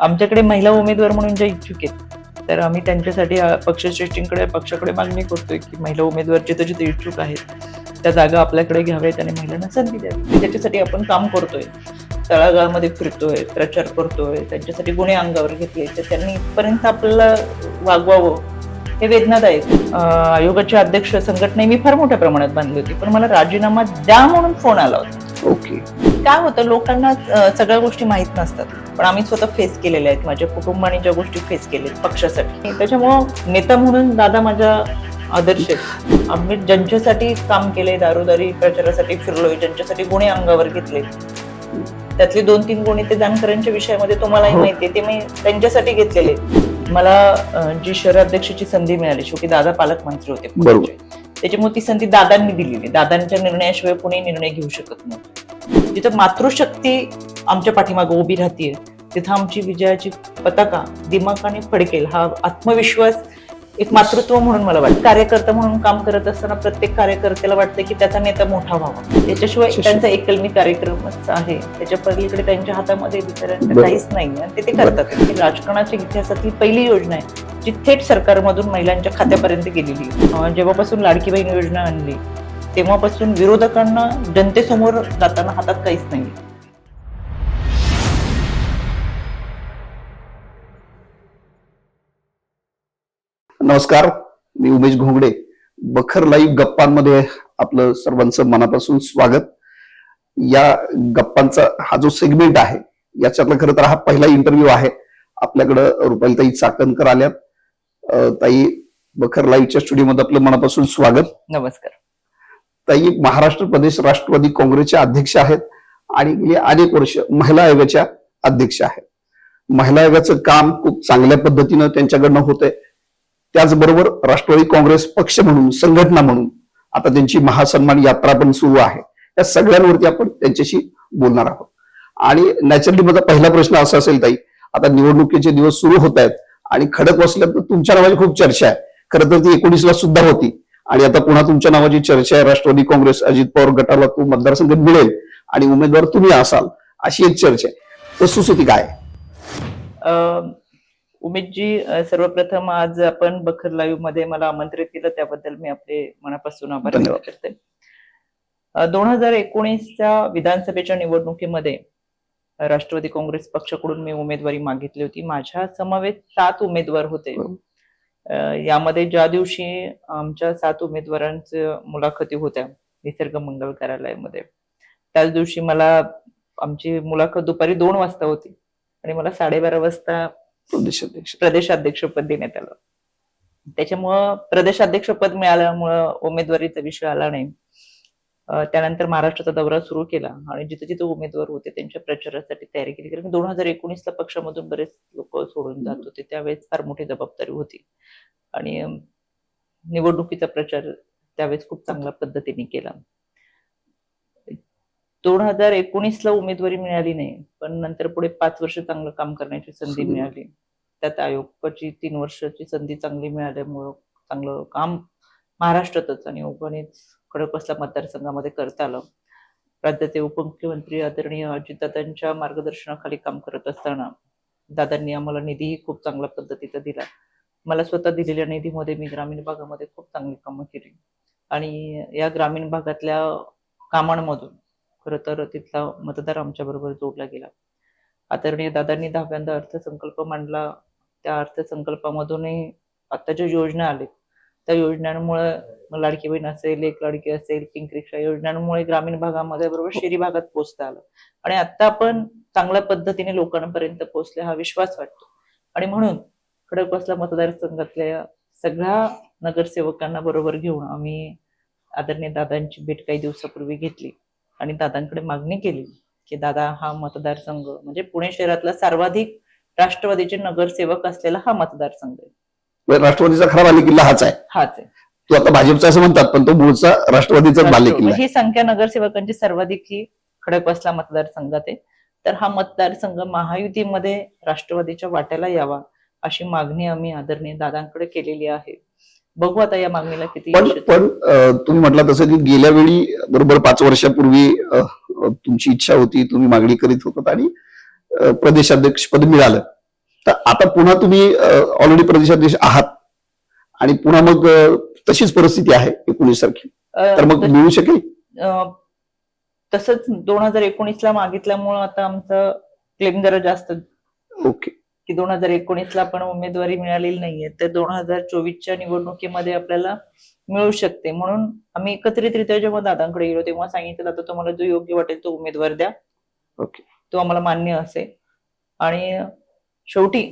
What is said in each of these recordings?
आमच्याकडे महिला उमेदवार म्हणून ज्या इच्छुक आहेत तर आम्ही त्यांच्यासाठी पक्षश्रेष्ठींकडे पक्षाकडे मागणी करतोय की महिला उमेदवार जिथे जिथे इच्छुक आहेत त्या जागा आपल्याकडे घ्याव्यात आणि महिलांना संधी द्यावी. म्हणजे त्याच्यासाठी आपण काम करतोय. तळागाळामध्ये फिरतोय प्रचार करतोय त्यांच्यासाठी गुन्हे अंगावर घेतले तर त्यांनी इथपर्यंत आपल्याला वागवावं हे वेदनादायक. आयोगाचे अध्यक्ष संघटना मी फार मोठ्या प्रमाणात बांधली होती पण मला राजीनामा द्या म्हणून फोन आला होता. ओके. काय होतं लोकांना सगळ्या गोष्टी माहीत नसतात. पण आम्ही स्वतः फेस केलेल्या आहेत. माझ्या कुटुंबाने ज्या गोष्टी फेस केल्या पक्षासाठी. त्याच्यामुळं नेता म्हणून दादा माझा आदर्श आहेत. आम्ही ज्यांच्यासाठी काम केले दारोदारी प्रचारासाठी फिरलोय ज्यांच्यासाठी गुन्हे अंगावर घेतले त्यातले दोन तीन गुन्हे ते जानकरांच्या विषयामध्ये तुम्हालाही हो. माहिती ते मी त्यांच्यासाठी घेतलेले मला जी शहराध्यक्षाची संधी मिळाली शेवटी दादा पालकमंत्री होते. त्याच्यामुळे ती संधी दादांनी दिलेली दादांच्या निर्णयाशिवाय कुणी निर्णय घेऊ शकत नव्हतं. जिथं मातृशक्ती आमच्या पाठीमागे उभी राहतीये तिथं आमची विजयाची पताका दिमाखाने फडकेल. हा आत्मविश्वास एक मातृत्व म्हणून मला वाटतं. कार्यकर्ता म्हणून काम करत असताना प्रत्येक कार्यकर्त्याला वाटतं की त्याचा नेता मोठा व्हावा. त्याच्याशिवाय त्यांचा एकलमी कार्यक्रमच आहे. त्याच्या पलीकडे त्यांच्या हातामध्ये बरोबर. काहीच नाही आणि ते ते करतात. राजकारणाच्या इतिहासातील पहिली योजना आहे जी थेट सरकारमधून महिलांच्या खात्यापर्यंत गेलेली जेव्हापासून लाडकी बहीण योजना आणली तेव्हापासून विरोधकांना जनतेसमोर जाताना हातात काहीच नाही नमस्कार मी उमेश घोंगडे. बखर लाईव्ह गप्पांमध्ये आपलं सर्वांचं मनापासून स्वागत. या गप्पांचा हा जो सेगमेंट आहे याच्यातला खरं तर हा पहिला इंटरव्ह्यू आहे. आपल्याकडं रुपालीताई चाकणकर आल्यात. ताई बखर लाईव्हच्या स्टुडिओमध्ये आपलं मनापासून स्वागत. नमस्कार. ताई महाराष्ट्र प्रदेश राष्ट्रवादी काँग्रेसच्या अध्यक्ष आहेत आणि गेली अनेक वर्ष महिला आयोगाच्या अध्यक्ष आहेत. महिला आयोगाचं काम खूप चांगल्या पद्धतीनं त्यांच्याकडनं होतंय. त्याचबरोबर राष्ट्रवादी काँग्रेस पक्ष म्हणून संघटना म्हणून आता त्यांची महासन्मान यात्रा पण सुरू आहे. या सगळ्यांवरती आपण त्यांच्याशी बोलणार आहोत. आणि नॅचरली माझा पहिला प्रश्न असा असेल ताई आता निवडणुकीचे दिवस सुरू होत आहेत आणि खडक वाचल्यात तुमच्या नावाची खूप चर्चा आहे. खरं तर ती एकोणीसला सुद्धा होती. आणि आता पुन्हा तुमच्या नावाची चर्चा आहे राष्ट्रवादी काँग्रेस अजित पवार गटाला तो मतदारसंघ मिळेल आणि उमेदवार तुम्ही असाल अशी एक चर्चा आहे. वस्तुस्थिती काय उमेशजी अं, सर्वप्रथम आज आपण बखर लाईव्हमध्ये मला आमंत्रित केलं त्याबद्दल मी आपले मनापासून आभार. व्यक्त करते. दोन हजार एकोणीसच्या विधानसभेच्या निवडणुकीमध्ये राष्ट्रवादी काँग्रेस पक्षाकडून मी उमेदवारी मागितली होती. माझ्या समवेत सात उमेदवार होते. यामध्ये ज्या दिवशी आमच्या सात उमेदवारांच्या मुलाखती होत्या निसर्ग मंगल कार्यालयामध्ये त्याच दिवशी मला आमची मुलाखत दुपारी दोन वाजता होती आणि मला साडेबारा वाजता प्रदेशाध्यक्ष. प्रदेशाध्यक्षपद देण्यात आलं. त्याच्यामुळं प्रदेशाध्यक्षपद मिळाल्यामुळं उमेदवारीचा विषय आला नाही. त्यानंतर महाराष्ट्राचा दौरा सुरू केला आणि जिथे जिथे उमेदवार होते त्यांच्या प्रचारासाठी तयारी केली. कारण दोन हजार एकोणीसला पक्षामधून बरेच लोक सोडून जात होते. त्यावेळेस फार मोठी जबाबदारी होती. आणि निवडणुकीचा प्रचार त्यावेळेस खूप चांगल्या पद्धतीने केला. दोन हजार एकोणीसला उमेदवारी मिळाली नाही पण नंतर पुढे पाच वर्ष चांगलं काम करण्याची संधी. मिळाली. त्यात आयोगाची तीन वर्षाची संधी चांगली मिळाल्यामुळं चांगलं काम महाराष्ट्रातच आणि उगणीच खडकवासला मतदारसंघामध्ये करता आलं. राज्याचे उपमुख्यमंत्री आदरणीय अजितदादांच्या मार्गदर्शनाखाली काम करत असताना दादांनी आम्हाला निधीही खूप चांगल्या पद्धतीचा दिला. मला स्वतः दिलेल्या निधीमध्ये मी ग्रामीण भागामध्ये खूप चांगली कामं केली. आणि या ग्रामीण भागातल्या कामांमधून खरं तर तिथला मतदार आमच्या बरोबर जोडला गेला. आदरणीय दादांनी दहाव्यांदा अर्थसंकल्प मांडला. त्या अर्थसंकल्पामधूनही आता ज्या योजना आल्या त्या योजनांमुळे लाडकी बहीण असेल एक लाडकी असेल पिंक रिक्षा योजनांमुळे ग्रामीण भागामध्ये बरोबर शहरी भागात पोहोचता आलं. आणि आता आपण चांगल्या पद्धतीने लोकांपर्यंत पोहोचले हा विश्वास वाटतो. आणि म्हणून खडकवासला मतदारसंघातल्या सगळ्या नगरसेवकांना बरोबर घेऊन आम्ही आदरणीय दादांची भेट काही दिवसापूर्वी घेतली. आणि दादांकडे मागणी केली की दादा हा मतदारसंघ म्हणजे पुणे शहरातला सर्वाधिक राष्ट्रवादीचे नगरसेवक असलेला हा मतदारसंघ आहे. म्हणजे राष्ट्रवादीचा खरा बालेकिल्ला हाच आहे. हाच आहे. तो आता भाजपचा असं म्हणतात पण तो मूळचा राष्ट्रवादीचा बालेकिल्ला आहे. ही संख्या नगरसेवकांची सर्वाधिक ही खडकवासला मतदारसंघात आहे. तर हा मतदारसंघ महायुतीमध्ये राष्ट्रवादीच्या वाट्याला यावा अशी मागणी आम्ही आदरणीय दादांकडे केलेली आहे. बघू आता या मागणीला किती पण यश येतं. पण अं, तुम्ही म्हटलं तसं की गेल्या वेळी बरोबर पाच वर्षापूर्वी अं, तुमची इच्छा होती तुम्ही मागणी करीत होतात आणि अं, प्रदेशाध्यक्ष पद मिळालं. तर आता पुन्हा तुम्ही ऑलरेडी प्रदेशाध्यक्ष आहात आणि पुन्हा मग तशीच परिस्थिती आहे एकोणीस सारखी तर मग मिळू शकेल? तसंच दोन हजार एकोणीस ला मागितल्यामुळं आता आमचं क्लेम जरा जास्त. ओके. की दोन हजार एकोणीस ला पण उमेदवारी मिळालेली नाहीये. तर दोन हजार चोवीसच्या निवडणुकीमध्ये आपल्याला मिळू शकते. म्हणून आम्ही एकत्रितरित्या जेव्हा दादांकडे गेलो तेव्हा सांगितलं दादा तुम्हाला जो योग्य वाटेल तो उमेदवार द्या. ओके. तो आम्हाला मान्य असेल. आणि शेवटी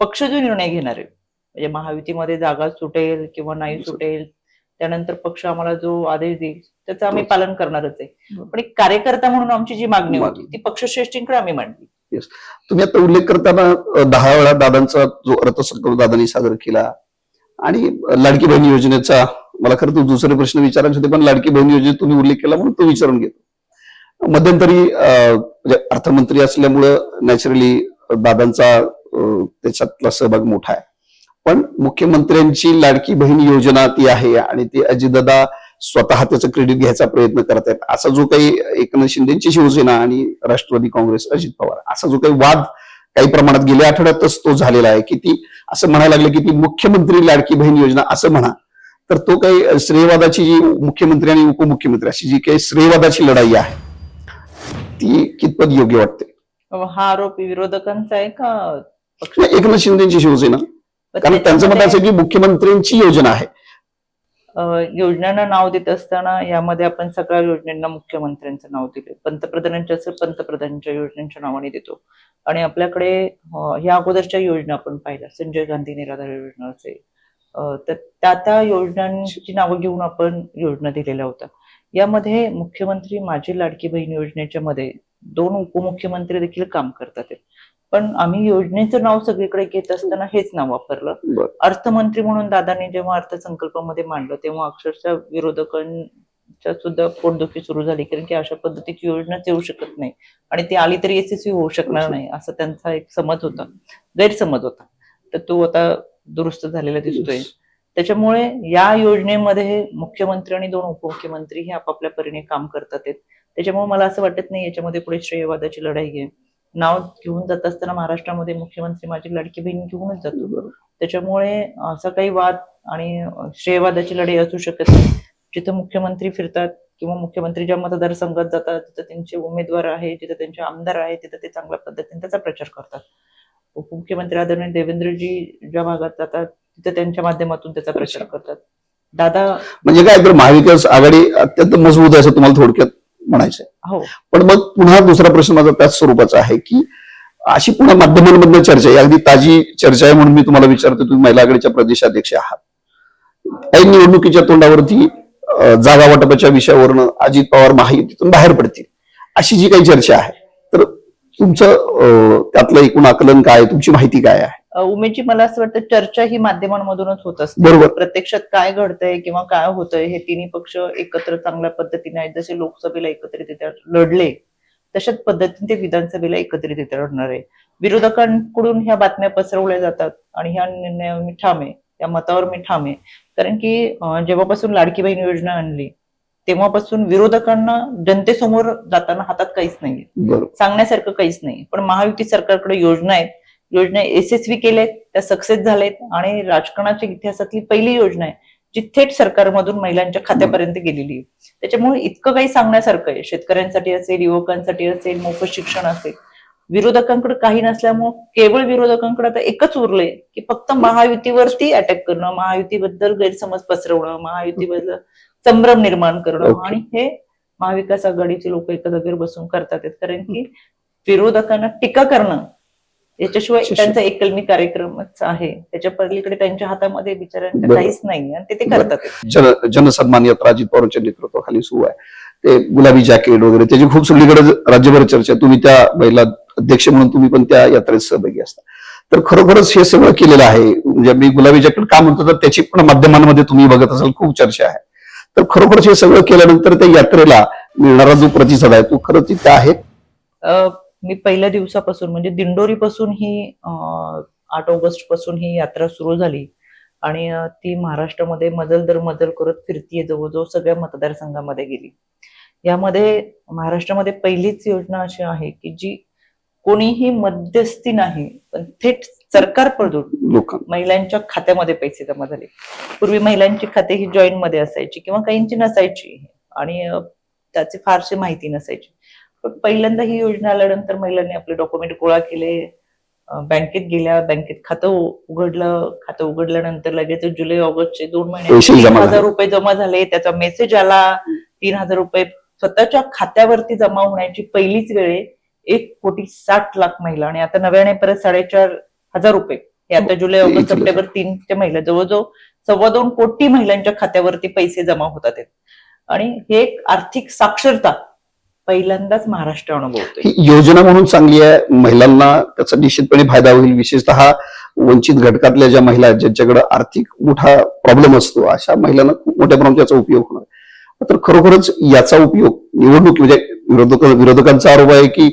पक्ष जो निर्णय घेणार आहे. म्हणजे महायुतीमध्ये जागा सुटेल किंवा नाही सुटेल त्यानंतर पक्ष आम्हाला जो आदेश देईल त्याचं आम्ही पालन करणारच आहे. पण एक कार्यकर्ता म्हणून आमची जी मागणी होती ती पक्षश्रेष्ठींकडे आम्ही मांडली. तुम्ही आता उल्लेख करताना दहा वेळा दादांचा जो अर्थसंकल्प दादांनी सादर केला आणि लाडकी बहीण योजनेचा मला खरं तर दुसरे प्रश्न विचारायचे होते पण लाडकी बहीण योजनेत तुम्ही उल्लेख केला म्हणून तो विचारून घेतो. मध्यंतरी म्हणजे अर्थमंत्री असल्यामुळं नॅचरली दादांचा त्याच्यातला सहभाग मोठा आहे. पण मुख्यमंत्र्यांची लाडकी बहीण योजना ती आहे आणि ती अजितदादा स्वतः त्याचं क्रेडिट घ्यायचा प्रयत्न करत आहेत. असा जो काही एकनाथ शिंदेची शिवसेना आणि राष्ट्रवादी काँग्रेस अजित पवार असा जो काही वाद काही प्रमाणात गेल्या आठवड्यातच तो झालेला आहे की ती असं म्हणायला लागलं की ती मुख्यमंत्री लाडकी बहीण योजना असं म्हणा तर तो काही श्रेयवादाची जी मुख्यमंत्री आणि उपमुख्यमंत्री अशी जी काही श्रेयवादाची लढाई आहे ती कितपत योग्य वाटते? हा आरोप विरोधकांचा आहे का पक्ष? एकनाथ शिंदेची शिवसेना. कारण त्यांचं मत असं की मुख्यमंत्र्यांची योजना आहे. अ, योजनांना नाव देत असताना यामध्ये आपण सगळ्या योजनांना मुख्यमंत्र्यांचं नाव दिले पंतप्रधानांच्या असेल पंतप्रधानांच्या योजनांच्या नावाने देतो. आणि आपल्याकडे अ, ह्या अगोदरच्या योजना आपण पाहिल्या. संजय गांधी निराधार योजना असेल अ, तर त्या त्या योजनांची नावं घेऊन आपण योजना दिलेल्या होत्या. यामध्ये मुख्यमंत्री माझी लाडकी बहीण योजनेच्या मध्ये दोन उपमुख्यमंत्री देखील काम करतात. पण आम्ही योजनेचं नाव सगळीकडे घेत असताना हेच नाव वापरलं. अर्थमंत्री म्हणून दादांनी जेव्हा अर्थसंकल्पामध्ये मांडलं तेव्हा अक्षरशः विरोधकांच्या सुद्धा पोटदुखी सुरू झाली कारण की अशा पद्धतीची योजनाच येऊ शकत नाही. आणि ती आली तरी यशस्वी होऊ शकणार नाही असं त्यांचा एक समज होता गैरसमज होता. तर तो आता दुरुस्त झालेला दिसतोय. त्याच्यामुळे या योजनेमध्ये मुख्यमंत्री आणि दोन उपमुख्यमंत्री हे आपापल्या परीने काम करतात त्याच्यामुळे मला असं वाटत नाही याच्यामध्ये पुढे श्रेयवादाची लढाई घे नाव घेऊन जात असताना महाराष्ट्रामध्ये मुख्यमंत्री माझी लाडकी बहीण घेऊनच जातो. त्याच्यामुळे असा काही वाद आणि श्रेयवादाची लढाई असू शकत नाही. जिथं मुख्यमंत्री फिरतात किंवा मुख्यमंत्री ज्या मतदारसंघात जातात तिथं त्यांचे उमेदवार आहे जिथं त्यांचे आमदार आहे तिथं ते चांगल्या पद्धतीने त्याचा प्रचार करतात. उपमुख्यमंत्री आदरणीय देवेंद्रजी ज्या भागात जातात तिथं त्यांच्या माध्यमातून त्याचा प्रचार करतात. दादा म्हणजे काय तर महाविकास आघाडी अत्यंत मजबूत आहे असं तुम्हाला थोडक्यात म्हणायचं आहे. हो. पण मग पुन्हा दुसरा प्रश्न माझा त्याच स्वरूपाचा आहे की अशी पुन्हा माध्यमांमधनं चर्चा आहे. अगदी ताजी चर्चा आहे म्हणून मी तुम्हाला विचारतो तुम्ही महिला आघाडीच्या प्रदेशाध्यक्ष आहात. काही निवडणुकीच्या तोंडावरती जागा वाटपाच्या विषयावरनं अजित पवार महायुतीतून बाहेर पडतील. अशी जी काही चर्चा आहे तुमचं त्यातलं एकूण आकलन काय तुमची माहिती काय आहे? उमेदची मला असं वाटतं चर्चा ही माध्यमांमधूनच होत असते. बरोबर. प्रत्यक्षात काय घडतंय किंवा काय होतंय हे तिन्ही पक्ष एकत्र चांगल्या पद्धतीने आहेत. जसे लोकसभेला एकत्रितरित्या लढले तशाच पद्धतीने ते विधानसभेला एकत्रितरित्या लढणार आहे. विरोधकांकडून ह्या बातम्या पसरवल्या जातात आणि ह्या निर्णयावर मी ठाम आहे. या मतावर मी ठाम आहे. कारण की जेव्हापासून लाडकी बहीण योजना आणली तेव्हापासून विरोधकांना जनतेसमोर जाताना हातात काहीच नाही बरोबर. सांगण्यासारखं काहीच नाही पण महायुती सरकारकडे योजना आहेत. योजना यशस्वी केल्यात त्या सक्सेस झालेत आणि राजकारणाच्या इतिहासातली पहिली योजना आहे जी थेट सरकारमधून महिलांच्या खात्यापर्यंत गेलेली आहे. त्याच्यामुळे इतकं काही सांगण्यासारखं आहे. शेतकऱ्यांसाठी असेल युवकांसाठी असेल मोफत शिक्षण असेल विरोधकांकडे काही नसल्यामुळं केवळ विरोधकांकडे आता एकच उरलंय की फक्त महायुतीवरती अटॅक करणं महायुतीबद्दल गैरसमज पसरवणं महायुतीबद्दल संभ्रम निर्माण करणं. आणि हे महाविकास आघाडीचे लोक एका जागेवर बसून करतात. कारण की विरोधकांना टीका करणं याच्याशिवाय त्यांचा एकलमी कार्यक्रमच आहे. त्याच्या पलीकडे त्यांच्या हातामध्ये बरोबर. काहीच नाही आणि ते ते करतात जनसन्मान यात्रा अजित पवारांच्या नेतृत्वाखाली सुरू आहे. ते गुलाबी जॅकेट वगैरे त्याची खूप सगळीकडे राज्यभर चर्चा. तुम्ही त्या महिला अध्यक्ष म्हणून तुम्ही पण त्या यात्रेत सहभागी असता. तर खरोखरच हे सगळं केलेलं आहे. म्हणजे मी गुलाबी जॅकेट का म्हणतो? तर त्याची पण माध्यमांमध्ये तुम्ही बघत असाल. खूप चर्चा आहे. तर खरोखरच हे सगळं केल्यानंतर त्या यात्रेला मिळणारा जो प्रतिसाद आहे तो खरंच तिथे आहे? मी पहिल्या दिवसापासून म्हणजे दिंडोरी पासून ही आठ ऑगस्टपासून ही यात्रा सुरू झाली. आणि ती महाराष्ट्रामध्ये मजल दर मजल करत फिरतीये जवळजवळ सगळ्या मतदारसंघामध्ये गेली. यामध्ये महाराष्ट्रामध्ये पहिलीच योजना अशी आहे की जी कोणीही मध्यस्थी नाही पण थेट सरकारकडून महिलांच्या खात्यामध्ये पैसे जमा झाले. पूर्वी महिलांची खाते ही जॉईंटमध्ये असायची किंवा काहींची नसायची. आणि त्याची फारशी माहिती नसायची. पण पहिल्यांदा ही योजना आल्यानंतर महिलांनी आपले डॉक्युमेंट गोळा केले. बँकेत गेल्या बँकेत खातं उघडलं. खातं उघडल्यानंतर लगेच जुलै ऑगस्टचे दोन महिने हजार. रुपये जमा झाले. त्याचा मेसेज आला. तीन हजार रुपये स्वतःच्या खात्यावरती जमा होण्याची पहिलीच वेळ. एक कोटी साठ लाख महिला. आणि आता नव्याने परत साडेचार हजार रुपये हे आता जुलै ऑगस्ट. सप्टेंबर तीनच्या महिला जवळजवळ सव्वा दोन कोटी महिलांच्या खात्यावरती पैसे जमा होतात आहेत. आणि हे एक आर्थिक साक्षरता पहिल्यांदाच महाराष्ट्र अनुभवतोय ही योजना म्हणून चांगली आहे महिलांना त्याचा निश्चितपणे फायदा होईल विशेषतः वंचित घटकातल्या ज्या महिला आहेत ज्यांच्याकडे आर्थिक मोठा प्रॉब्लेम असतो अशा महिलांना खूप मोठ्या प्रमाणात याचा उपयोग होणार. तर खरोखरच याचा उपयोग निवडणूक म्हणजे विरोधक विरोधकांचा आरोप आहे की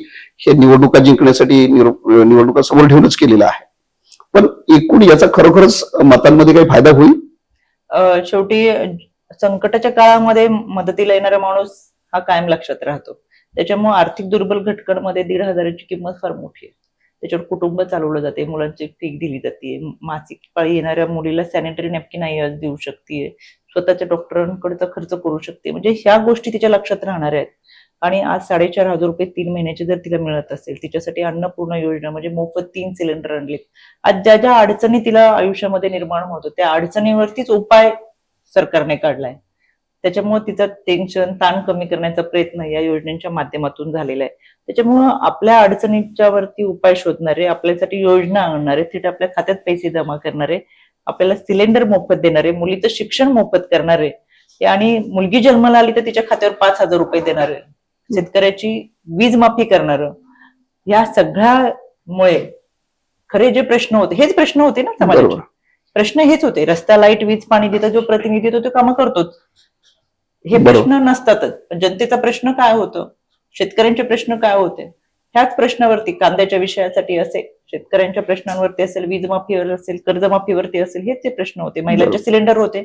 हे निवडणुका जिंकण्यासाठी निवडणुका समोर ठेवूनच केलेला आहे पण एकूण याचा खरोखरच मतांमध्ये काही फायदा होईल? शेवटी संकटाच्या काळामध्ये मदतीला येणारा माणूस हा कायम लक्षात राहतो. त्याच्यामुळे आर्थिक दुर्बल घटकांमध्ये दीड हजाराची किंमत फार मोठी आहे. त्याच्यावर कुटुंब चालवलं जाते मुलांची फी दिली जाते मासिक पाळी येणाऱ्या मुलीला सॅनिटरी नॅपकिन आई देऊ शकते स्वतःच्या डॉक्टरांकडचा खर्च करू शकते. म्हणजे ह्या गोष्टी तिच्या लक्षात राहणार आहेत. आणि आज साडेचार हजार रुपये तीन महिन्याचे जर तिला मिळत असेल तिच्यासाठी अन्नपूर्ण योजना म्हणजे मोफत तीन सिलेंडर आणले. आज ज्या ज्या अडचणी तिला आयुष्यामध्ये निर्माण होतो त्या अडचणीवरतीच उपाय सरकारने काढलाय. त्याच्यामुळे तिचं टेन्शन ताण कमी करण्याचा प्रयत्न या योजनेच्या माध्यमातून झालेला आहे. त्याच्यामुळं आपल्या अडचणीच्या वरती उपाय शोधणारे आपल्यासाठी योजना आणणारे थेट आपल्या खात्यात पैसे जमा करणारे आपल्याला सिलेंडर मोफत देणारे मुलीचं शिक्षण मोफत करणारे आणि मुलगी जन्माला आली तर तिच्या खात्यावर पाच हजार रुपये देणारे. शेतकऱ्याची वीज माफी करणार या सगळ्यामुळे खरे जे प्रश्न होते हेच प्रश्न होते ना समाजाचे. प्रश्न हेच होते रस्ता लाइट वीज पाणी देता जो प्रतिनिधी तो कामं करतोच. हे. प्रश्न नसतातच. जनतेचा प्रश्न काय होतो? शेतकऱ्यांचे प्रश्न काय होते? ह्याच प्रश्नावरती कांद्याच्या विषयासाठी असेल शेतकऱ्यांच्या प्रश्नांवरती असेल वीज माफीवर असेल कर्जमाफीवरती असेल हेच ते प्रश्न होते. महिलांचे. सिलेंडर होते.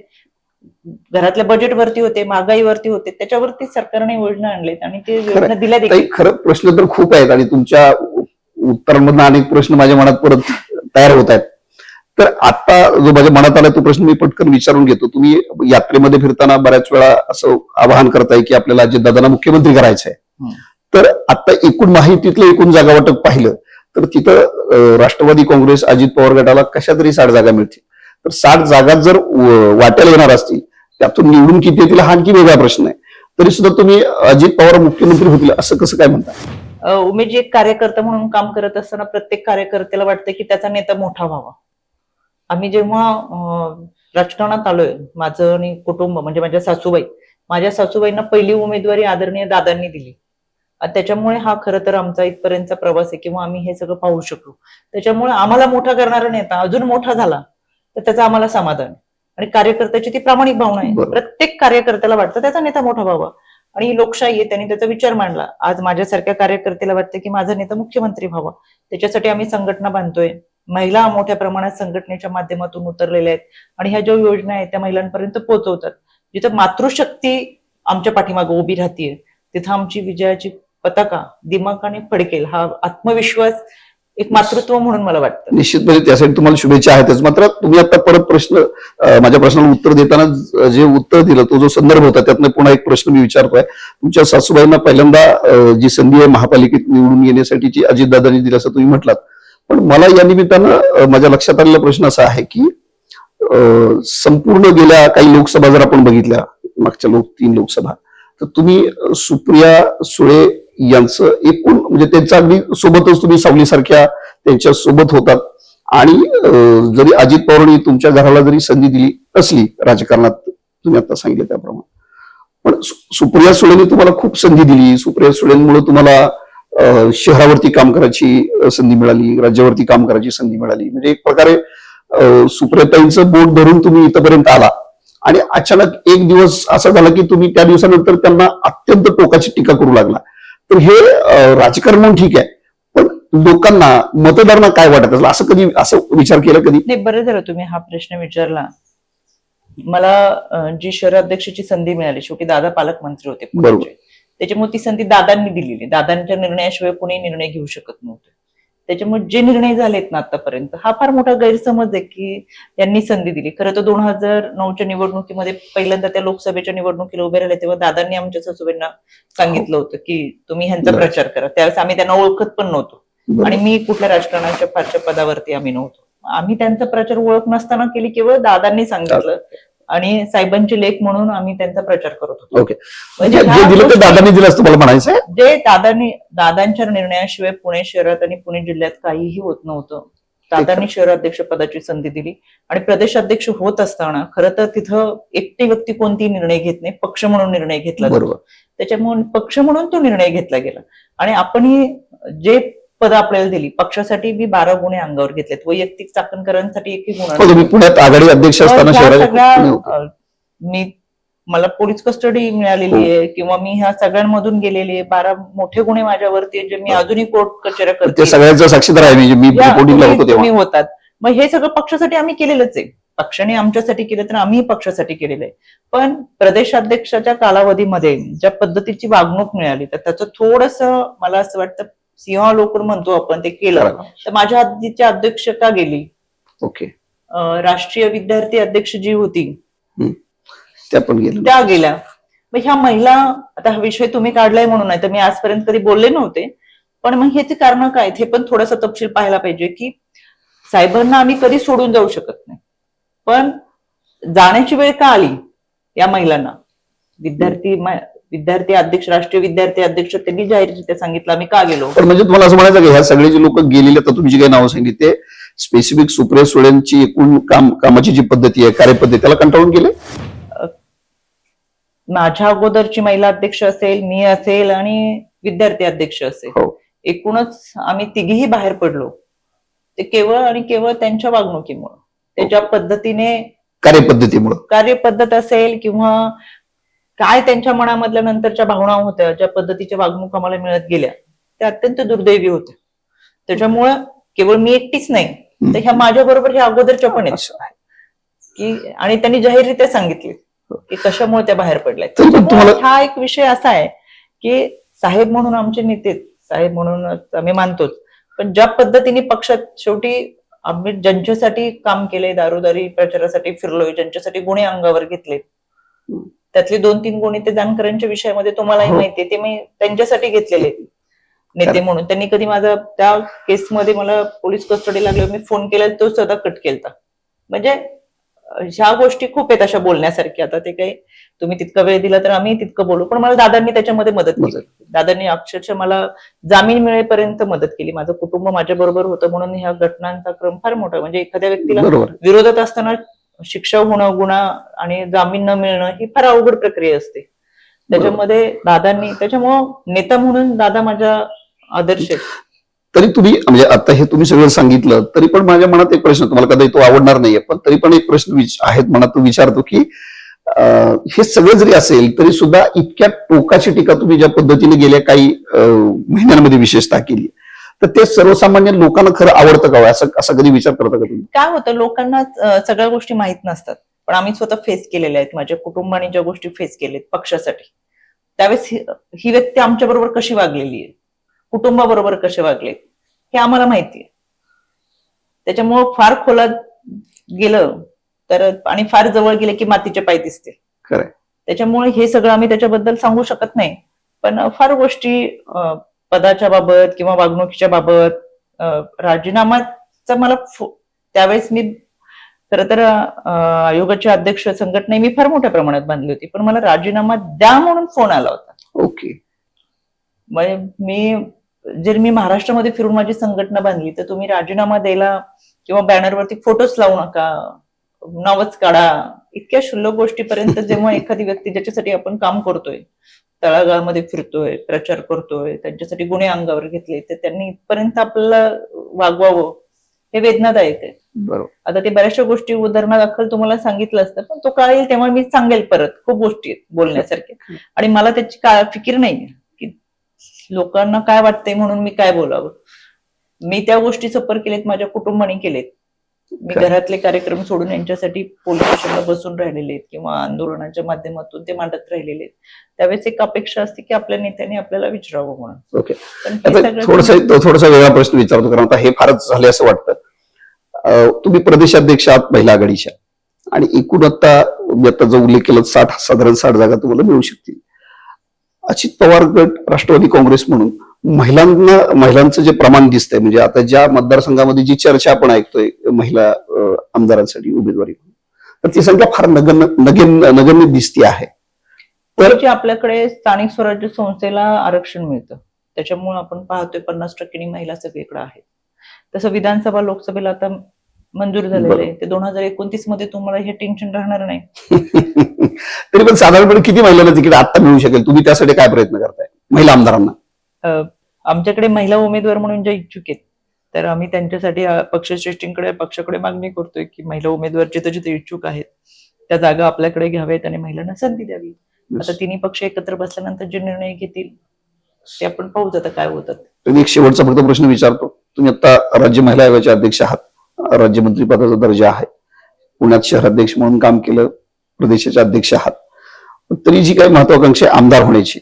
घरातल्या बजेटवरती होते महागाईवरती होते त्याच्यावरती सरकारने योजना आणलेत आणि ते योजना दिल्या देखील. ताई खरं प्रश्न तर खूप आहेत आणि तुमच्या उत्तरांमधून अनेक प्रश्न माझ्या मनात परत तयार होत आहेत. तर आता जो माझ्या मनात आला तो प्रश्न मी पटकन विचारून घेतो. तुम्ही यात्रेमध्ये फिरताना बऱ्याच वेळा असं आवाहन करताय की आपल्याला अजितदादांना मुख्यमंत्री करायचं आहे. तर आता एकूण माहितीतलं एकूण जागा वाटप पाहिलं तर तिथं राष्ट्रवादी काँग्रेस अजित पवार गटाला कशा तरी साठ जागा मिळतील. तर साठ जागा जर वाट्याला येणार असतील त्यातून निवडून किती येतील हा आणखी वेगळा प्रश्न आहे. तरी सुद्धा तुम्ही अजित पवार मुख्यमंत्री होतील असं कसं काय म्हणता? उमेश जी एक कार्यकर्ता म्हणून काम करत असताना प्रत्येक कार्यकर्त्याला वाटतं की त्याचा नेता मोठा व्हावा. आम्ही जेव्हा राजकारणात आलोय माझं आणि कुटुंब म्हणजे माझ्या सासूबाई माझ्या सासूबाईंना पहिली उमेदवारी आदरणीय दादांनी दिली. त्याच्यामुळे हा खरं तर आमचा इथपर्यंतचा प्रवास आहे किंवा आम्ही हे सगळं पाहू शकलो. त्याच्यामुळे आम्हाला मोठा करणारा नेता अजून मोठा झाला. तर त्याचं आम्हाला समाधान. आणि कार्यकर्त्याची ती प्रामाणिक भावना आहे. प्रत्येक कार्यकर्त्याला वाटतं त्याचा नेता मोठा व्हावा. आणि लोकशाही आहे त्यांनी त्याचा विचार मांडला. आज माझ्यासारख्या कार्यकर्त्याला वाटतं की माझा नेता मुख्यमंत्री व्हावा. त्याच्यासाठी आम्ही संघटना बांधतोय. महिला मोठ्या प्रमाणात संघटनेच्या माध्यमातून उतरलेल्या आहेत. आणि ह्या ज्या योजना आहेत त्या महिलांपर्यंत पोहोचवतात. जिथं मातृशक्ती आमच्या पाठीमागे उभी राहतीये तिथं आमची विजयाची पताका दिमाखाने फडकेल हा आत्मविश्वास एक मातृत्व म्हणून मला वाटतं. निश्चितपणे त्यासाठी तुम्हाला शुभेच्छा आहेतच मात्र तुम्ही आता परत प्रश्न माझ्या प्रश्नाला उत्तर देताना जे उत्तर दिलं तो जो संदर्भ होता त्यातनं पुन्हा एक प्रश्न मी विचारतोय. तुमच्या सासूबाईंना पहिल्यांदा जी संधी आहे महापालिकेत निवडून येण्यासाठीची अजितदादांनी दिली असं तुम्ही म्हटलात. पण मला या निमित्तानं माझ्या लक्षात आलेला प्रश्न असा आहे की संपूर्ण गेल्या काही लोकसभा जर आपण बघितल्या मागच्या लोक तीन लोकसभा तर तुम्ही सुप्रिया सुळे यांचं एकूण म्हणजे त्यांचा अगदी सोबतच तुम्ही सावलीसारख्या त्यांच्यासोबत होतात. आणि जरी अजित पवारांनी तुमच्या घराला जरी संधी दिली असली राजकारणात तुम्ही आता सांगितलं त्याप्रमाणे. पण सुप्रिया सुळेने तुम्हाला खूप संधी दिली. सुप्रिया सुळेंमुळे तुम्हाला शहरावरती काम करायची संधी मिळाली राज्यावरती काम करायची संधी मिळाली. म्हणजे एक प्रकारे अं, सुप्रियाताईंचं बोट धरून तुम्ही इथपर्यंत आला. आणि अचानक एक दिवस असा झाला की तुम्ही त्या दिवसानंतर त्यांना अत्यंत टोकाची टीका करू लागला. तर हे राजकारण म्हणून ठीक आहे. पण लोकांना मतदारांना काय वाटत असेल? असं कधी असं विचार केला कधी? नाही बरं झालं तुम्ही हा प्रश्न विचारला. मला जी शहराध्यक्षाची संधी मिळाली शेवटी दादा पालकमंत्री होते. त्याच्यामुळे ती संधी दादांनी दिलेली. दादांच्या निर्णयाशिवाय कोणी निर्णय घेऊ शकत नव्हते. त्याच्यामुळे जे निर्णय झालेत ना आतापर्यंत हा फार मोठा गैरसमज आहे की यांनी संधी दिली. खरं तर दोन हजार नऊच्या निवडणुकीमध्ये पहिल्यांदा त्या लोकसभेच्या निवडणुकीला उभे राहिले तेव्हा दादांनी आमच्या सासूबाईंना सांगितलं होतं की तुम्ही ह्यांचा. प्रचार करा. त्यावेळेस आम्ही त्यांना ओळखत पण नव्हतो. आणि मी कुठल्या राजकारणाच्या फारच्या पदावरती आम्ही नव्हतो. आम्ही त्यांचा प्रचार ओळख नसताना केली केवळ दादांनी सांगितलं. आणि साहेबांचे लेख म्हणून आम्ही त्यांचा प्रचार करत होतो. ओके. म्हणजे ह्या जे दिलं ते गोष्टी- दादांनी दिलं असं मला म्हणायचं जे दादांनी दादांच्या निर्णयाशिवाय पुणे शहरात आणि पुणे जिल्ह्यात काहीही होत नव्हतं. दादांनी शहराध्यक्ष पदाची संधी दिली आणि प्रदेशाध्यक्ष होत असताना खरं तर तिथं एकटी व्यक्ती कोणती निर्णय घेत नाही पक्ष म्हणून निर्णय घेतला जातो. बरोबर. त्याच्यामुळे पक्ष म्हणून तो निर्णय घेतला गेला. आणि आपणही जे पद आपल्याला दिली. पक्षासाठी मी बारा गुन्हे अंगावर घेतलेत. वैयक्तिक चाकणकरांसाठी गुन्हा हो, तुम्ही पुण्यात आघाडी अध्यक्ष असताना सगळ्या मी मला पोलीस कस्टडी मिळालेली हो. आहे किंवा मी ह्या सगळ्यांमधून गेलेली आहे. बारा मोठे गुन्हे माझ्यावरती आहेत, जे मी. अजूनही कोर्ट कचेऱ्या करते. सगळ्यांचा साक्षीदार आहे मी होतात. मग हे सगळं पक्षासाठी आम्ही केलेलंच आहे. पक्षाने आमच्यासाठी केलं तर आम्ही पक्षासाठी केलेलं आहे. पण प्रदेशाध्यक्षाच्या कालावधीमध्ये ज्या पद्धतीची वागणूक मिळाली तर त्याचं थोडस मला असं वाटतं सिंहालोकर म्हणतो आपण ते केलं. तर माझ्या आधीची अध्यक्ष का गेली? ओके. राष्ट्रीय विद्यार्थी अध्यक्ष जी होती त्या पण गेल्या. त्या गेल्या. मग ह्या महिला आता हा विषय तुम्ही काढलाय म्हणून नाही तर मी आजपर्यंत कधी बोलले नव्हते पण मग ह्याचे कारण काय? हे पण थोडासा तपशील पाहायला पाहिजे की साहेबांना आम्ही कधी सोडून जाऊ शकत नाही. पण जाण्याची वेळ का आली या महिलांना? विद्यार्थी विद्यार्थी अध्यक्ष राष्ट्रीय विद्यार्थी अध्यक्ष त्यांनी जाहीररित्या सांगितलं आम्ही का गेलो? पण म्हणजे तुम्हाला असं म्हणायचं की ह्या सगळे जे लोक गेलेले तर तुम्ही जी काही नावं सांगितली ते स्पेसिफिक सुप्रिया सुळेंची एकूण काम कामाची जी पद्धती आहे कार्यपद्धती त्याला कंटाळून गेले? माझ्या अगोदरची महिला अध्यक्ष असेल मी असेल आणि विद्यार्थी अध्यक्ष असेल. हो. एकूणच आम्ही तिघीही बाहेर पडलो. ते केवळ आणि केवळ त्यांच्या वागणुकीमुळं त्याच्या पद्धतीने कार्यपद्धतीमुळं. कार्यपद्धत असेल किंवा काय त्यांच्या मनामधल्या नंतरच्या भावना होत्या ज्या पद्धतीच्या वागणूक आम्हाला मिळत गेल्या त्या अत्यंत दुर्दैवी होत्या त्याच्यामुळं केवळ मी एकटीच नाही तर ह्या माझ्या बरोबर ह्या अगोदरच्या पण आहेत. की आणि त्यांनी जाहीररित्या सांगितले की कशामुळे त्या बाहेर पडल्या हा एक विषय असा आहे की साहेब म्हणून आमचे नेते. साहेब म्हणून आम्ही मानतोच. पण ज्या पद्धतीने पक्षात शेवटी आम्ही ज्यांच्यासाठी काम केले दारोदारी प्रचारासाठी फिरलोय ज्यांच्यासाठी गुन्हे अंगावर घेतले त्यातले दोन तीन गुन्हे ते जानकरांच्या विषयामध्ये तुम्हालाही हो. माहितीये ते मी त्यांच्यासाठी घेतलेले. नेते. म्हणून. त्यांनी कधी माझा त्या केसमध्ये मला पोलीस कस्टडी लागले मी फोन केला तो स्वतः कट केलता. म्हणजे ह्या गोष्टी खूप आहेत अशा बोलण्यासारख्या. आता ते काही तुम्ही तितका वेळ दिला तर आम्ही तितकं बोलू. पण मला दादांनी त्याच्यामध्ये मदत केली. दादांनी अक्षरशः मला जामीन मिळेपर्यंत मदत केली. माझं कुटुंब माझ्या बरोबर होतं म्हणून ह्या घटनांचा क्रम फार मोठा म्हणजे एखाद्या व्यक्तीला विरोधात असताना शिक्षा होणं गुन्हा आणि जामीन न मिळणं ही फार अवघड प्रक्रिया असते. त्याच्यामध्ये दादांनी त्याच्यामुळं नेता म्हणून दादा माझ्या आदर्श आहेत. तरी तुम्ही म्हणजे आता हे तुम्ही सगळं सांगितलं तरी पण माझ्या मनात एक प्रश्न तुम्हाला कदाचित तो आवडणार नाहीये पण तरी पण एक प्रश्न आहेत मनात तो विचारतो की हे सगळं जरी असेल तरी सुद्धा इतक्या टोकाची टीका तुम्ही ज्या पद्धतीने गेल्या काही महिन्यांमध्ये विशेषतः केली तर ते सर्वसामान्य लोकांना खरं आवडतं का हो? असं असा कधी विचार करता का तुम्ही? काय होतं लोकांना सगळ्या गोष्टी माहीत नसतात. पण आम्ही स्वतः फेस केलेल्या आहेत माझ्या कुटुंबाने ज्या गोष्टी फेस केल्यात पक्षासाठी. त्यावेळेस ही- व्यक्ती आमच्या बरोबर कशी वागलेली आहे? कुटुंबाबरोबर कसे वागले? हे आम्हाला माहिती आहे. त्याच्यामुळं फार खोलात गेलं तर आणि फार जवळ गेले की मातीचे पाय दिसते. त्याच्यामुळे हे सगळं आम्ही त्याच्याबद्दल सांगू शकत नाही. पण फार गोष्टी पदाच्या बाबत किंवा वागणुकीच्या बाबत राजीनामाचा मला त्यावेळेस मी खर तर आयोगाचे अध्यक्ष संघटना मी फार मोठ्या प्रमाणात बांधली होती. पण मला राजीनामा द्या म्हणून फोन आला होता. ओके. मी जर मी महाराष्ट्रामध्ये फिरून माझी संघटना बांधली तर तुम्ही राजीनामा द्यायला किंवा बॅनरवरती फोटोच लावू नका नावच काढा. इतक्या क्षुल्लक गोष्टीपर्यंत जेव्हा एखादी व्यक्ती ज्याच्यासाठी आपण काम करतोय तळागाळामध्ये फिरतोय प्रचार करतोय त्यांच्यासाठी गुन्हे अंगावर घेतले तर त्यांनी इथपर्यंत आपल्याला वागवावं हे वेदनादायक आहे. बरोबर. आता ते बऱ्याचशा गोष्टी उदाहरणादाखल तुम्हाला सांगितलं असतं पण तो काळ येईल तेव्हा मी सांगेल परत खूप गोष्टी आहेत बोलण्यासारख्या आणि मला त्याची काय फिकीर नाही की लोकांना काय वाटतंय म्हणून मी काय बोलावं. मी त्या गोष्टी सफर केलेत माझ्या कुटुंबाने केलेत. मी? घरातले कार्यक्रम सोडून यांच्यासाठी पोलीस स्टेशनला बसून राहिलेले आहेत किंवा आंदोलनाच्या माध्यमातून ते मांडत राहिलेले आहेत. त्यावेळेस एक अपेक्षा असते की आपल्या नेत्यांनी आपल्याला विचारावं म्हणून. ओके. थोडासा थोडासा वेगळा प्रश्न विचारतो कारण आता हे फारच झाले असं वाटतं. तुम्ही प्रदेशाध्यक्ष आहात महिला आघाडीच्या आणि एकूण आता मी आता जो उल्लेख केला साठ साधारण साठ जागा तुम्हाला मिळू शकतील. अजित पवार गट राष्ट्रवादी काँग्रेस म्हणून महिलांना महिलांचं जे प्रमाण दिसतंय म्हणजे आता ज्या मतदारसंघामध्ये जी चर्चा आपण ऐकतोय महिला आमदारांसाठी उमेदवारी तर ती संख्या फार नगण्य नगण्य नगण्य दिसती आहे. तर जे आपल्याकडे स्थानिक स्वराज्य संस्थेला आरक्षण मिळतं. त्याच्यामुळे आपण पाहतोय पन्नास टक्क्यांनी महिला सगळीकडे आहेत. तसं विधानसभा लोकसभेला आता मंजूर झालेलं आहे. ते दोन हजार एकोणतीसमध्ये तुम्हाला हे टेन्शन राहणार नाही. तरी पण साधारणपणे किती महिलांना तिकीट आता मिळू शकेल? तुम्ही त्यासाठी काय प्रयत्न करताय? महिला आमदारांना? आमच्याकडे महिला उमेदवार म्हणून ज्या इच्छुक आहेत तर आम्ही त्यांच्यासाठी पक्षश्रेष्ठींकडे पक्षाकडे मागणी करतोय की महिला उमेदवार जिथे जिथे इच्छुक आहेत त्या जागा आपल्याकडे घ्याव्यात आणि महिलांना संधी द्यावी. आता तिन्ही पक्ष एकत्र बसल्यानंतर जे निर्णय घेतील ते आपण पाहूच आता काय होतात. एक शेवटचा फक्त प्रश्न विचारतो. तुम्ही आता राज्य महिला आयोगाचे अध्यक्ष आहात. राज्यमंत्री पदाचा दर्जा आहे. पुण्यात शहराध्यक्ष म्हणून काम केलं प्रदेशाचे अध्यक्ष आहात. तरी जी काही महत्वाकांक्षी आमदार होण्याची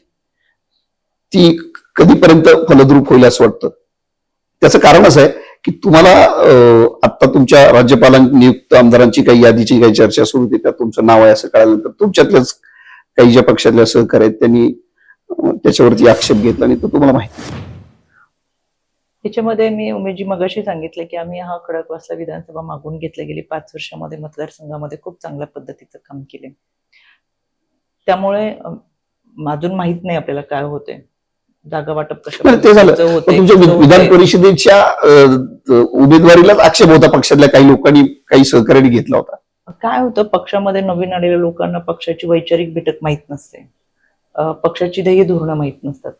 ती कधीपर्यंत फलद्रूप होईल असं वाटतं? त्याचं कारण असं आहे की तुम्हाला आता तुमच्या राज्यपालांनी नियुक्त आमदारांची काही यादीची काही चर्चा सुरू होती त्यात तुमचं नाव आहे असं कळाल्यानंतर तुमच्यातल्याच काही ज्या पक्षातल्या सहकार आहेत त्यांनी त्याच्यावरती आक्षेप घेतला आणि तो तुम्हाला माहिती त्याच्यामध्ये मी उमेदजी मगाशी सांगितलं की आम्ही हा खडकवासला विधानसभा मागून घेतल्या गेली पाच वर्षामध्ये मतदारसंघामध्ये खूप चांगल्या पद्धतीचं काम केले. त्यामुळे अजून माहीत नाही आपल्याला काय होते जागा वाटप कशा नाही, ते झालं. तुमच्या कसं विधान. परिषदेच्या अं, उमेदवारीलाच आक्षेप होता पक्षातल्या काही लोकांनी काही सहकार्याने घेतला होता. काय होतं पक्षामध्ये नवीन आलेल्या लोकांना पक्षाची वैचारिक बैठक माहीत नसते. पक्षाची ध्येय धोरणं माहीत नसतात.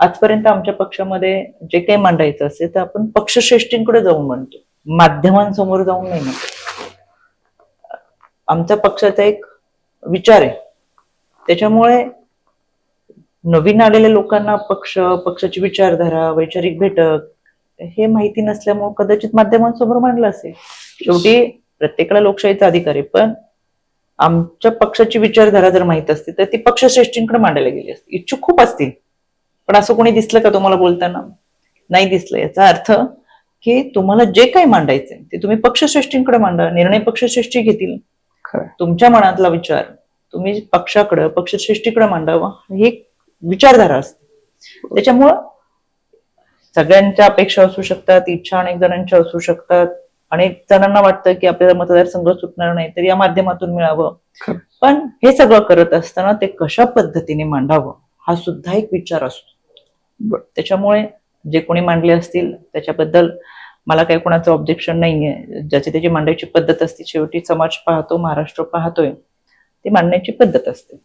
आजपर्यंत आमच्या पक्षामध्ये जे काही मांडायचं असेल तर आपण पक्षश्रेष्ठींकडे जाऊन म्हणतो. माध्यमांसमोर जाऊन नाही म्हणतो. आमच्या पक्षाचा एक विचार आहे. त्याच्यामुळे नवीन आलेल्या लोकांना पक्ष पक्षाची विचारधारा वैचारिक बैठक हे माहिती नसल्यामुळे कदाचित माध्यमांसमोर मांडलं असेल. शेवटी प्रत्येकाला लोकशाहीचा अधिकार आहे पण आमच्या पक्षाची विचारधारा जर माहीत असते तर ती पक्षश्रेष्ठींकडे मांडायला गेली असती. इच्छुक खूप असतील. पण असं कोणी दिसलं का तुम्हाला बोलताना? नाही दिसलं. याचा अर्थ की तुम्हाला जे काही मांडायचंय ते तुम्ही पक्षश्रेष्ठींकडे मांडा निर्णय पक्षश्रेष्ठी घेतील. तुमच्या मनातला विचार तुम्ही पक्षाकडे पक्षश्रेष्ठीकडे मांडावा ही विचारधारा असते. त्याच्यामुळं सगळ्यांच्या अपेक्षा असू शकतात इच्छा अनेक जणांच्या असू शकतात. अनेक जणांना वाटतं की आपल्याला मतदारसंघ सुटणार नाही तर या माध्यमातून मिळावं. पण हे सगळं करत असताना ते कशा पद्धतीने मांडावं हा सुद्धा एक विचार असतो. त्याच्यामुळे जे कोणी मांडले असतील त्याच्याबद्दल मला काही कोणाचं ऑब्जेक्शन नाहीये. ज्याची त्याची मांडायची पद्धत असते शेवटी समाज पाहतो महाराष्ट्र पाहतोय ती मांडण्याची पद्धत असते.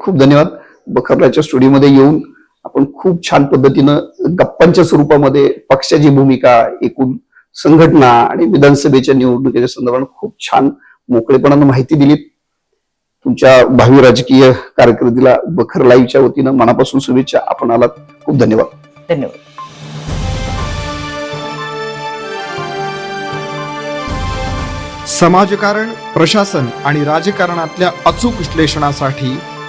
खूप धन्यवाद. बखरलाच्या स्टुडिओमध्ये येऊन आपण खूप छान पद्धतीनं गप्पांच्या स्वरूपामध्ये पक्षाची भूमिका एकूण संघटना आणि विधानसभेच्या निवडणुकीच्या संदर्भात खूप छान मोकळेपणानं माहिती दिलीत. तुमच्या भावी राजकीय कारकिर्दीला बखर लाईव्हच्या वतीनं मनापासून शुभेच्छा. आपण आलात. खूप धन्यवाद. धन्यवाद. समाजकारण प्रशासन आणि राजकारणातल्या अचूक विश्लेषणासाठी